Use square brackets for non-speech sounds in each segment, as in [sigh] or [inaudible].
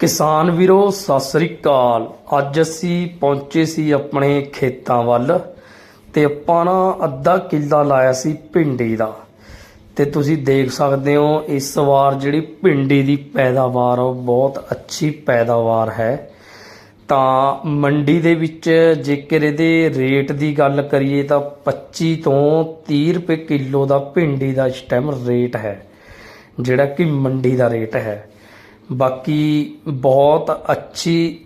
ਕਿਸਾਨ ਵੀਰੋ, ਸਤਿ ਸ੍ਰੀ ਅਕਾਲ। ਅੱਜ ਅਸੀਂ ਪਹੁੰਚੇ ਸੀ ਆਪਣੇ ਖੇਤਾਂ ਵੱਲ ਤੇ ਆਪਾਂ ਨਾ ਅੱਧਾ ਕਿੱਲਾ ਲਾਇਆ ਸੀ ਭਿੰਡੀ ਦਾ। ਤੇ ਤੁਸੀਂ ਦੇਖ ਸਕਦੇ ਹੋ, ਇਸ ਵਾਰ ਜਿਹੜੀ ਭਿੰਡੀ ਦੀ ਪੈਦਾਵਾਰ ਉਹ ਬਹੁਤ ਅੱਛੀ ਪੈਦਾਵਾਰ ਹੈ। ਤਾਂ ਮੰਡੀ ਦੇ ਵਿੱਚ ਜੇਕਰ ਇਹਦੇ ਰੇਟ ਦੀ ਗੱਲ ਕਰੀਏ ਤਾਂ 25 ਤੋਂ 30 ਰੁਪਏ ਕਿਲੋ ਦਾ ਭਿੰਡੀ ਦਾ ਇਸ ਟਾਈਮ ਰੇਟ ਹੈ, ਜਿਹੜਾ ਕਿ ਮੰਡੀ ਦਾ ਰੇਟ ਹੈ। ਬਾਕੀ ਬਹੁਤ ਅੱਛੀ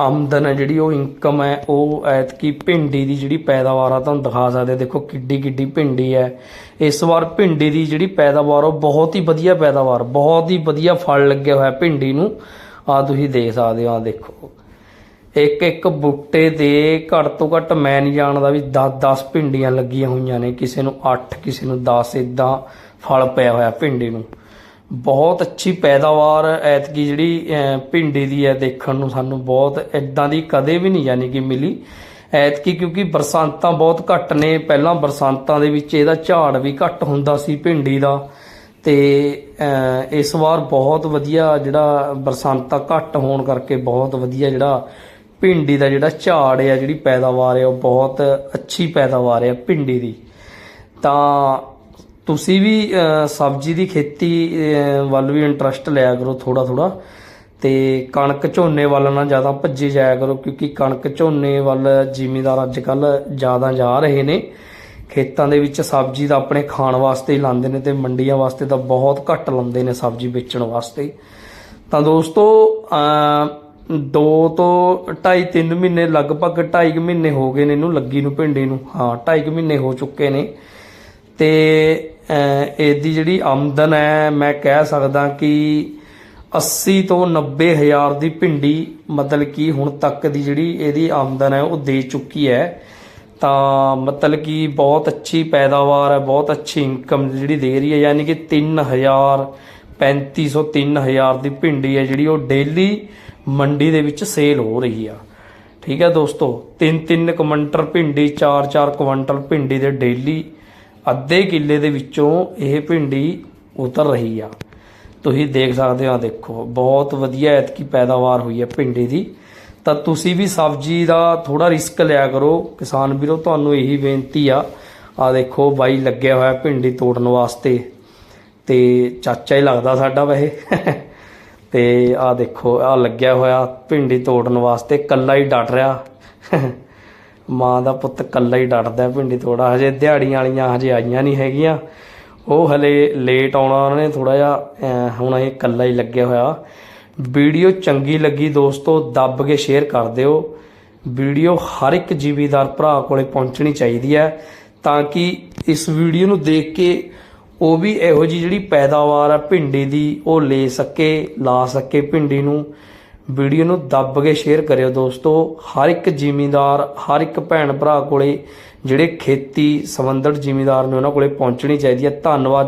ਆਮਦਨ ਹੈ ਜਿਹੜੀ ਉਹ ਇਨਕਮ ਹੈ, ਉਹ ਐਤਕੀ ਭਿੰਡੀ ਦੀ ਜਿਹੜੀ ਪੈਦਾਵਾਰ ਆ, ਤੁਹਾਨੂੰ ਦਿਖਾ ਸਕਦੇ ਦੇਖੋ ਕਿੱਡੀ ਕਿੱਡੀ ਭਿੰਡੀ ਹੈ। ਇਸ ਵਾਰ ਭਿੰਡੀ ਦੀ ਜਿਹੜੀ ਪੈਦਾਵਾਰ, ਉਹ ਬਹੁਤ ਹੀ ਵਧੀਆ ਪੈਦਾਵਾਰ, ਬਹੁਤ ਹੀ ਵਧੀਆ ਫਲ ਲੱਗਿਆ ਹੋਇਆ ਭਿੰਡੀ ਨੂੰ। ਆ ਤੁਸੀਂ ਦੇਖ ਸਕਦੇ ਹੋ ਆ ਦੇਖੋ। ਇੱਕ ਇੱਕ ਬੂਟੇ ਦੇ ਘੱਟ ਤੋਂ ਘੱਟ ਮੈਂ ਨਹੀਂ ਜਾਣਦਾ ਵੀ 10 10 ਭਿੰਡੀਆਂ ਲੱਗੀਆਂ ਹੋਈਆਂ ਨੇ। ਕਿਸੇ ਨੂੰ 8 ਕਿਸੇ ਨੂੰ 10 ਇਦਾਂ ਫਲ ਪਿਆ ਹੋਇਆ ਭਿੰਡੀ ਨੂੰ। ਬਹੁਤ ਅੱਛੀ ਪੈਦਾਵਾਰ ਐਤਕੀ ਜਿਹੜੀ ਭਿੰਡੀ ਦੀ ਹੈ ਦੇਖਣ ਨੂੰ ਸਾਨੂੰ ਬਹੁਤ ਇਦਾਂ ਦੀ ਕਦੇ ਵੀ ਨਹੀਂ ਯਾਨੀ ਕਿ ਮਿਲੀ। ਐਤਕੀ ਕਿਉਂਕਿ ਬਰਸਾਤਾਂ ਬਹੁਤ ਘੱਟ ਨੇ, ਪਹਿਲਾਂ ਬਰਸਾਤਾਂ ਦੇ ਵਿੱਚ ਇਹਦਾ ਝਾੜ ਵੀ ਘੱਟ ਹੁੰਦਾ ਸੀ ਭਿੰਡੀ ਦਾ। ਤੇ ਇਸ ਵਾਰ ਬਹੁਤ ਵਧੀਆ ਜਿਹੜਾ ਬਰਸਾਤਾਂ ਘੱਟ ਹੋਣ ਕਰਕੇ ਬਹੁਤ ਵਧੀਆ ਜਿਹੜਾ ਭਿੰਡੀ ਦਾ ਜਿਹੜਾ ਝਾੜ ਹੈ, ਜਿਹੜੀ ਪੈਦਾਵਾਰ ਹੈ, ਉਹ ਬਹੁਤ ਅੱਛੀ ਪੈਦਾਵਾਰ ਹੈ ਭਿੰਡੀ ਦੀ। ਤਾਂ ਤੁਸੀਂ ਵੀ ਸਬਜ਼ੀ ਦੀ ਖੇਤੀ ਵੱਲ ਵੀ ਇੰਟਰਸਟ ਲਿਆ ਕਰੋ ਥੋੜਾ ਥੋੜਾ ਤੇ ਕਣਕ ਝੋਨੇ ਵੱਲ ਨਾ ਜ਼ਿਆਦਾ ਭੱਜੇ ਜਾਇਆ ਕਰੋ ਕਿਉਂਕਿ ਕਣਕ ਝੋਨੇ ਵੱਲ ਜ਼ਿਮੀਦਾਰ ਅੱਜ ਕੱਲ ਜ਼ਿਆਦਾ ਜਾ ਰਹੇ ਨੇ। ਖੇਤਾਂ ਦੇ ਵਿੱਚ ਸਬਜ਼ੀ ਤਾਂ ਆਪਣੇ ਖਾਣ ਵਾਸਤੇ ਹੀ ਲਾਉਂਦੇ ਨੇ ਤੇ ਮੰਡੀਆਂ ਵਾਸਤੇ ਤਾਂ ਬਹੁਤ ਘੱਟ ਲਾਉਂਦੇ ਨੇ ਸਬਜ਼ੀ ਵੇਚਣ ਵਾਸਤੇ। ਤਾਂ ਦੋਸਤੋ ਅਮ ਦੋ ਤੋਂ ਢਾਈ ਤਿੰਨ ਮਹੀਨੇ ਲਗਭਗ ਢਾਈ ਕੁ ਮਹੀਨੇ ਹੋ ਗਏ ਨੇ ਇਹਨੂੰ ਲੱਗੀ ਨੂੰ ਭਿੰਡੀ ਨੂੰ। ਹਾਂ, ਢਾਈ ਕੁ ਮਹੀਨੇ ਹੋ ਚੁੱਕੇ ਨੇ ਤੇ ਇਹਦੀ ਜਿਹੜੀ ਆਮਦਨ ਹੈ, ਮੈਂ ਕਹਿ ਸਕਦਾ ਕਿ 80 ਤੋਂ 90 ਹਜ਼ਾਰ ਦੀ ਭਿੰਡੀ ਮਤਲਬ ਕਿ ਹੁਣ ਤੱਕ ਦੀ ਜਿਹੜੀ ਇਹਦੀ ਆਮਦਨ ਹੈ, ਉਹ ਦੇ ਚੁੱਕੀ ਹੈ। ਤਾਂ ਮਤਲਬ ਕਿ ਬਹੁਤ ਅੱਛੀ ਪੈਦਾਵਾਰ ਹੈ, ਬਹੁਤ ਅੱਛੀ ਇਨਕਮ ਜਿਹੜੀ ਦੇ ਰਹੀ ਹੈ, ਯਾਨੀ ਕਿ 3000 3500 3000 ਦੀ ਭਿੰਡੀ ਹੈ, ਜਿਹੜੀ ਉਹ ਡੇਲੀ ਮੰਡੀ ਦੇ ਵਿੱਚ ਸੇਲ ਹੋ ਰਹੀ ਆ। ਠੀਕ ਹੈ ਦੋਸਤੋ 3-3 ਕੁਇੰਟਲ ਭਿੰਡੀ 4-4 ਕੁਇੰਟਲ ਭਿੰਡੀ ਦੇ ਡੇਲੀ ਅੱਧੇ ਕਿੱਲੇ ਦੇ ਵਿੱਚੋਂ ਇਹ ਭਿੰਡੀ ਉਤਰ ਰਹੀ ਆ। ਤੁਸੀਂ ਦੇਖ ਸਕਦੇ ਹੋ ਦੇਖੋ, ਬਹੁਤ ਵਧੀਆ ਐਤਕੀ ਪੈਦਾਵਾਰ ਹੋਈ ਹੈ ਭਿੰਡੀ ਦੀ। ਤਾਂ ਤੁਸੀਂ ਵੀ ਸਬਜ਼ੀ ਦਾ ਥੋੜਾ ਰਿਸਕ ਲਿਆ ਕਰੋ। ਕਿਸਾਨ ਵੀਰੋ, ਤੁਹਾਨੂੰ ਇਹੀ ਬੇਨਤੀ ਆ। ਆ ਦੇਖੋ, ਬਾਈ ਲੱਗਿਆ ਹੋਇਆ ਭਿੰਡੀ ਤੋੜਨ ਵਾਸਤੇ। ਤੇ ਚਾਚਾ ਹੀ ਲੱਗਦਾ ਸਾਡਾ ਵੈਸੇ। [laughs] ਤੇ ਆ ਦੇਖੋ ਆ ਲੱਗਿਆ ਹੋਇਆ ਭਿੰਡੀ ਤੋੜਨ ਵਾਸਤੇ। ਕੱਲਾ ਹੀ ਡਟ ਰਿਹਾ। [laughs] ਮਾਂ ਦਾ ਪੁੱਤ ਕੱਲਾ ਹੀ ਡਟਦਾ ਭਿੰਡੀ ਤੋੜਾ। ਹਜੇ ਦਿਹਾੜੀਆਂ ਵਾਲੀਆਂ ਹਜੇ ਆਈਆਂ ਨਹੀਂ ਹੈਗੀਆਂ। ਉਹ ਹਲੇ ਲੇਟ ਆਉਣਾ ਉਹਨਾਂ ਨੇ ਥੋੜਾ ਜਿਹਾ ਹੁਣ ਇਹ ਕੱਲਾ ਹੀ ਲੱਗਿਆ ਹੋਇਆ। ਵੀਡੀਓ ਚੰਗੀ ਲੱਗੀ ਦੋਸਤੋ, ਦੱਬ ਕੇ ਸ਼ੇਅਰ ਕਰ ਦਿਓ। ਵੀਡੀਓ ਹਰ ਇੱਕ ਜੀਵੀਦਾਰ ਭਰਾ ਕੋਲੇ ਪਹੁੰਚਣੀ ਚਾਹੀਦੀ ਹੈ ਤਾਂ ਕਿ ਇਸ ਵੀਡੀਓ ਨੂੰ ਦੇਖ ਕੇ ਉਹ ਵੀ ਇਹੋ ਜੀ ਜਿਹੜੀ ਪੈਦਾਵਾਰ ਆ ਭਿੰਡੀ ਦੀ, ਉਹ ਲੈ ਸਕੇ, ਲਾ ਸਕੇ ਭਿੰਡੀ ਨੂੰ। ਵੀਡੀਓ ਨੂੰ ਦੱਬ ਕੇ ਸ਼ੇਅਰ ਕਰਿਓ ਦੋਸਤੋ। ਹਰ ਇੱਕ ਜ਼ਿਮੀਂਦਾਰ, ਹਰ ਇੱਕ ਭੈਣ ਭਰਾ ਕੋਲੇ ਜਿਹੜੇ ਖੇਤੀ ਸੰਬੰਧਿਤ ਜ਼ਿਮੀਂਦਾਰ ਨੇ ਉਹਨਾਂ ਕੋਲੇ ਪਹੁੰਚਣੀ ਚਾਹੀਦੀ ਹੈ। ਧੰਨਵਾਦ।